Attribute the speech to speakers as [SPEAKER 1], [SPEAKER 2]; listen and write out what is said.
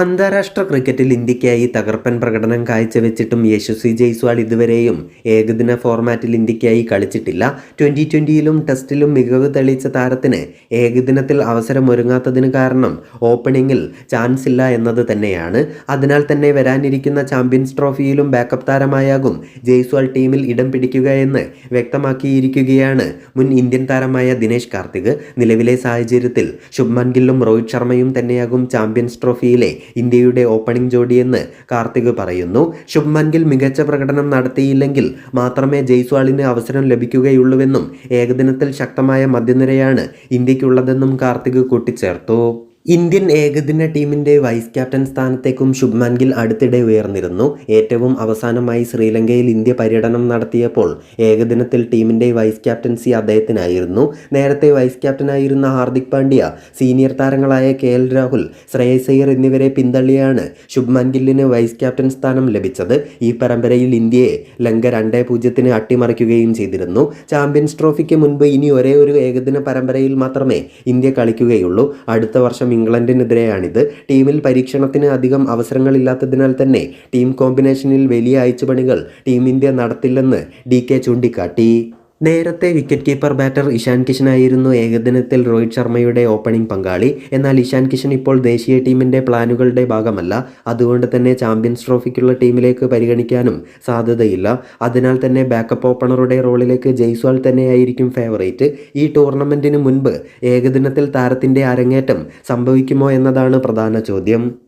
[SPEAKER 1] അന്താരാഷ്ട്ര ക്രിക്കറ്റിൽ ഇന്ത്യക്കായി തകർപ്പൻ പ്രകടനം കാഴ്ചവെച്ചിട്ടും യശസ്വി ജയ്സ്വാൾ ഇതുവരെയും ഏകദിന ഫോർമാറ്റിൽ ഇന്ത്യക്കായി കളിച്ചിട്ടില്ല. ട്വന്റി ട്വന്റിയിലും ടെസ്റ്റിലും മികവ് തെളിയിച്ച താരത്തിന് ഏകദിനത്തിൽ അവസരമൊരുങ്ങാത്തതിന് കാരണം ഓപ്പണിങ്ങിൽ ചാൻസ് ഇല്ല എന്നത് തന്നെയാണ്. അതിനാൽ തന്നെ വരാനിരിക്കുന്ന ചാമ്പ്യൻസ് ട്രോഫിയിലും ബാക്കപ്പ് താരമായാകും ജയ്സ്വാൾ ടീമിൽ ഇടം പിടിക്കുകയെന്ന് വ്യക്തമാക്കിയിരിക്കുകയാണ് മുൻ ഇന്ത്യൻ താരമായ ദിനേശ് കാർത്തിക്. നിലവിലെ സാഹചര്യത്തിൽ ശുഭ്മൻ ഗില്ലും രോഹിത് ശർമ്മയും തന്നെയാകും ചാമ്പ്യൻസ് ട്രോഫിയിലെ ഇന്ത്യയുടെ ഓപ്പണിംഗ് ജോഡിയെന്ന് കാർത്തിക് പറയുന്നു. ശുഭ്മൻ ഗിൽ മികച്ച പ്രകടനം നടത്തിയില്ലെങ്കിൽ മാത്രമേ ജയ്സ്വാളിന് അവസരം ലഭിക്കുകയുള്ളൂവെന്നും ഏകദിനത്തിൽ ശക്തമായ മധ്യനിരയാണ് ഇന്ത്യക്കുള്ളതെന്നും കാർത്തിക് കൂട്ടിച്ചേർത്തു. ഇന്ത്യൻ ഏകദിന ടീമിന്റെ വൈസ് ക്യാപ്റ്റൻ സ്ഥാനത്തേക്കും ശുഭ്മാൻ ഗിൽ അടുത്തിടെ ഉയർന്നിരുന്നു. ഏറ്റവും അവസാനമായി ശ്രീലങ്കയിൽ ഇന്ത്യ പര്യടനം നടത്തിയപ്പോൾ ഏകദിനത്തിൽ ടീമിന്റെ വൈസ് ക്യാപ്റ്റൻസി അദ്ദേഹത്തിനായിരുന്നു. നേരത്തെ വൈസ് ക്യാപ്റ്റനായിരുന്ന ഹാർദിക് പാണ്ഡ്യ സീനിയർ താരങ്ങളായ കെ എൽ രാഹുൽ ശ്രേയസ് അയ്യർ എന്നിവരെ പിന്തള്ളിയാണ് ശുഭ്മാൻ ഗില്ലിന് വൈസ് ക്യാപ്റ്റൻ സ്ഥാനം ലഭിച്ചത്. ഈ പരമ്പരയിൽ ഇന്ത്യയെ ലങ്ക രണ്ടേ പൂജ്യത്തിന് അട്ടിമറിക്കുകയും ചെയ്തിരുന്നു. ചാമ്പ്യൻസ് ട്രോഫിക്ക് മുൻപ് ഇനി ഒരേ ഒരു ഏകദിന പരമ്പരയിൽ മാത്രമേ ഇന്ത്യ കളിക്കുകയുള്ളൂ. അടുത്ത വർഷം ഇംഗ്ലണ്ടിനെതിരെയാണിത്. ടീമിൽ പരീക്ഷണത്തിന് അധികം അവസരങ്ങളില്ലാത്തതിനാൽ തന്നെ ടീം കോമ്പിനേഷനിൽ വലിയ അയച്ചുപണികൾ ടീം ഇന്ത്യ നടത്തില്ലെന്ന് ഡി കെ ചൂണ്ടിക്കാട്ടി. നേരത്തെ wicket keeper batter Ishan Kishan ആയിരുന്നു ഏകദിനത്തിൽ രോഹിത് ശർമ്മയുടെ ഓപ്പണിംഗ് പങ്കാളി. എന്നാൽ ഇഷാൻ കിഷൻ ഇപ്പോൾ ദേശീയ ടീമിന്റെ പ്ലാനുകളുടെ ഭാഗമല്ല. അതുകൊണ്ട് തന്നെ ചാമ്പ്യൻസ് ട്രോഫിക്കുള്ള ടീമിലേക്ക് പരിഗണിക്കാനും സാധ്യതയില്ല. അതിനാൽ തന്നെ ബാക്കപ്പ് ഓപ്പണറുടെ റോളിലേക്ക് ജയ്സ്വാൾ തന്നെയായിരിക്കും ഫേവറേറ്റ് ഈ ടൂർണമെന്റിന് മുൻപ് ഏകദിനത്തിൽ താരത്തിന്റെ അരങ്ങേറ്റം സംഭവിക്കുമോ എന്നതാണ് പ്രധാന ചോദ്യം.